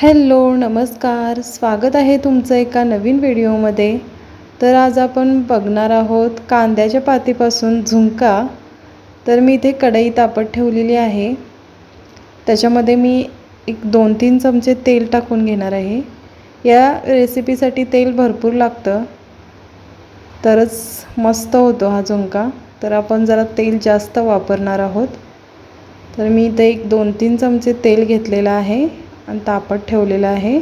Hello नमस्कार. स्वागत आहे तुमचं एका नवीन व्हिडिओमध्ये. तर आज आपण बघणार आहोत कांद्याच्या पातीपासून झुंका तर मी इथे कढई तापत ठेवलेली आहे. त्याच्यामध्ये मी एक दोन तीन चमचे तेल टाकून घेणार आहे. या रेसिपीसाठी तेल भरपूर लागतं. तरच मस्त होतो हा झुंका तर आपण जरा तेल जास्त वापरणार आहोत. तर मी इथे एक दोन तीन चमचे तेल घेतलेलं आहे. आणि तापत ठेवलेलं आहे.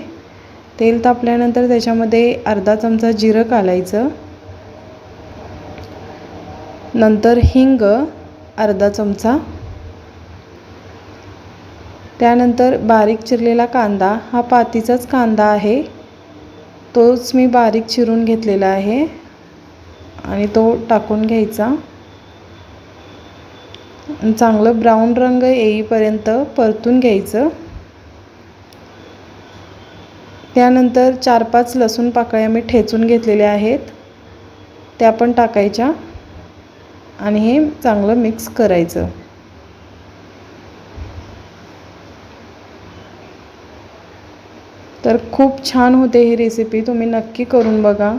तेल तापल्यानंतर त्याच्यामध्ये अर्धा चमचा जिरं कालायचं. नंतर हिंग अर्धा चमचा. त्यानंतर बारीक चिरलेला कांदा हा पातीचाच कांदा आहे. तोच मी बारीक चिरून घेतलेला आहे आणि तो टाकून घ्यायचा. चांगलं ब्राऊन रंग येईपर्यंत परतून घ्यायचं. त्यानंतर चार पाच लसूण पाकळ्या मी ठेचून घेतलेल्या आहेत. त्या पण टाकायच्या आणि हे चांगलं मिक्स करायचं. तर खूप छान होते ही रेसिपी तुम्ही नक्की करून बघा.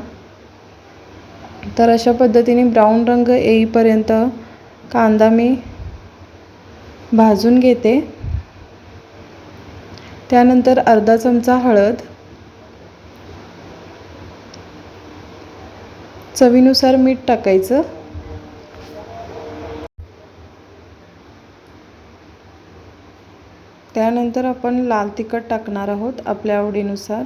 तर अशा पद्धतीने ब्राऊन रंग येईपर्यंत कांदा मी भाजून घेते. त्यानंतर अर्धा चमचा हळद चवीनुसार मीठ टाकायचं. त्यानंतर आपण लाल तिखट टाकणार आहोत आपल्या आवडीनुसार.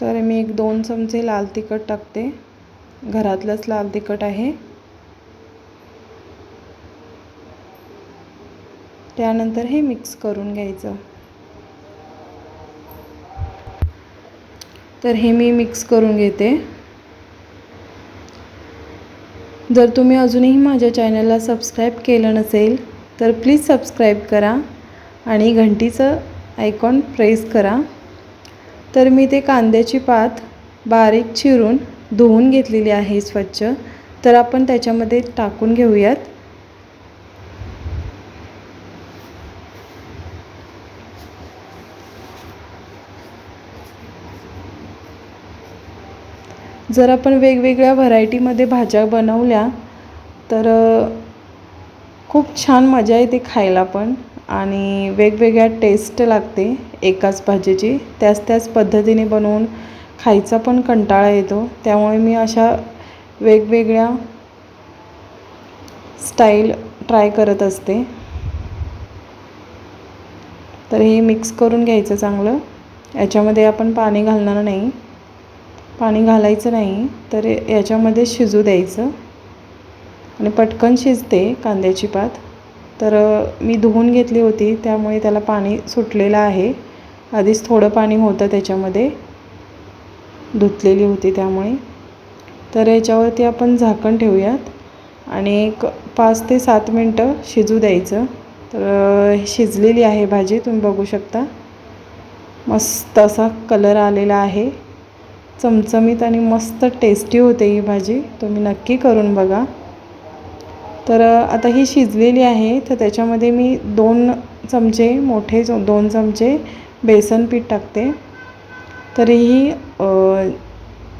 तर मी एक दोन चमचे लाल तिखट टाकते. घरातलंच लाल तिखट आहे. त्यानंतर हे मिक्स करून घ्यायचं. तर हे मी मिक्स करून घेते. जर तुम्ही अजूनही माझ्या चॅनलला सबस्क्राईब केलं नसेल तर प्लीज सबस्क्राईब करा आणि घंटीचं आयकॉन प्रेस करा. तर मी ते कांद्याची पात बारीक चिरून धुवून घेतलेली आहे स्वच्छ. तर आपण त्याच्यामध्ये टाकून घेऊयात. जर आपण वेगवेगळ्या व्हरायटीमध्ये भाज्या बनवल्या तर खूप छान मजा येते खायला पण आणि वेगवेगळ्या टेस्ट लागते एकाच भाजीची. त्याच त्याच पद्धतीने बनवून खायचा पण कंटाळा येतो. त्यामुळे मी अशा वेगवेगळ्या स्टाईल ट्राय करत असते. तर हे मिक्स करून घ्यायचं चांगलं. याच्यामध्ये आपण पाणी घालणार नाही. पाणी घालायचं नाही तर याच्यामध्ये शिजू द्यायचं. आणि पटकन शिजते कांद्याची पात. तर मी धुवून घेतली होती त्यामुळे त्याला पाणी सुटलेलं आहे. आधीच थोडं पाणी होतं त्याच्यामध्ये. धुतलेली होती त्यामुळे. तर याच्यावरती आपण झाकण ठेवूयात. आणि एक पाच ते सात मिनटं शिजू द्यायचं. तर शिजलेली आहे भाजी तुम्ही बघू शकता. मस्त असा कलर आलेला आहे. चमचमीत आणि मस्त टेस्टी होते ही भाजी. तुम्ही नक्की करून बघा. तर आता ही शिजलेली आहे. तर त्याच्यामध्ये मी दोन चमचे मोठे दोन चमचे बेसन पीठ टाकते. तरीही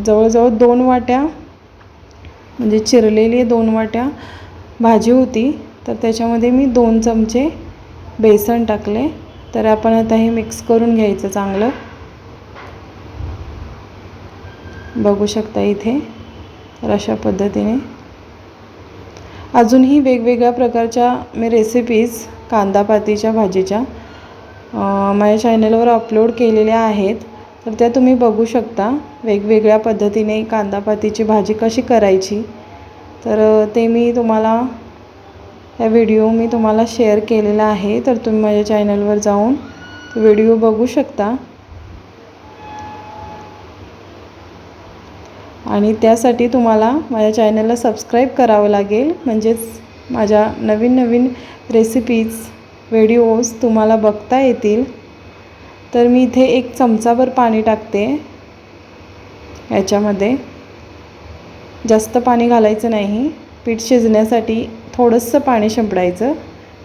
जवळजवळ दोन वाट्या म्हणजे चिरलेली दोन वाट्या भाजी होती. तर त्याच्यामध्ये मी दोन चमचे बेसन टाकले. तर आपण आता हे मिक्स करून घ्यायचं चांगलं. बघू शकता इथे तर अशा पद्धतीने. अजूनही वेगवेगळ्या प्रकारच्या मी रेसिपीज कांदापातीच्या भाजीच्या माझ्या चॅनलवर अपलोड केलेल्या आहेत. तर त्या तुम्ही बघू शकता वेगवेगळ्या पद्धतीने कांदापातीची भाजी कशी करायची. तर ते मी तुम्हाला ह्या व्हिडिओ मी तुम्हाला शेअर केलेला आहे. तर तुम्ही माझ्या चॅनलवर जाऊन व्हिडिओ बघू शकता. आणि त्यासाठी तुम्हाला माझ्या चॅनलला सबस्क्राईब करावं लागेल. म्हणजेच माझ्या नवीन नवीन रेसिपीज व्हिडिओज तुम्हाला बघता येतील. तर मी इथे एक चमचाभर पाणी टाकते. याच्यामध्ये जास्त पाणी घालायचं नाही. पीठ शिजण्यासाठी थोडंसं पाणी शिंपडायचं.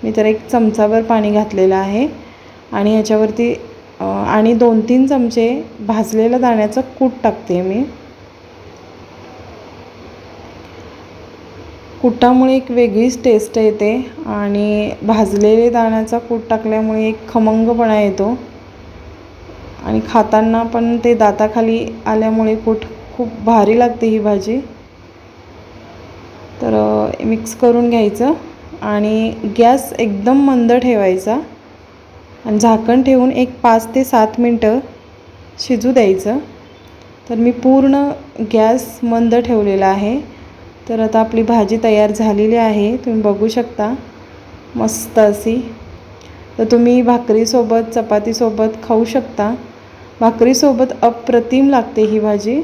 मी तर एक चमचाभर पाणी घातलेलं आहे. आणि ह्याच्यावरती आणि दोन तीन चमचे भाजलेल्या दाण्याचं कूट टाकते मी. कुटामुळे एक वेगळीच टेस्ट येते आणि भाजलेले दाण्याचा कूट टाकल्यामुळे एक खमंगपणा येतो. आणि खाताना पण ते दाताखाली आल्यामुळे कूट खूप भारी लागते ही भाजी. तर मिक्स करून घ्यायचं आणि गॅस एकदम मंद ठेवायचा आणि झाकण ठेवून एक पाच ते सात मिनटं शिजू द्यायचं. तर मी पूर्ण गॅस मंद ठेवलेला आहे. तर आता आपली भाजी तयार झालेली आहे. तुम्ही बघू शकता. मस्त अशी. तर तुम्ही भाकरीसोबत चपातीसोबत खाऊ शकता. भाकरीसोबत अप्रतिम लागते ही भाजी.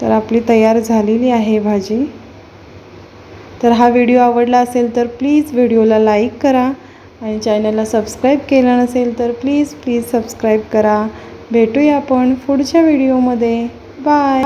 तर आपली तयार झालेली आहे भाजी. तर हा व्हिडिओ आवडला असेल तर प्लीज व्हिडिओला लाईक करा आणि चॅनलला सबस्क्राईब केलं नसेल तर प्लीज प्लीज सबस्क्राईब करा. भेटूया आपण पुढच्या व्हिडिओमध्ये. बाय.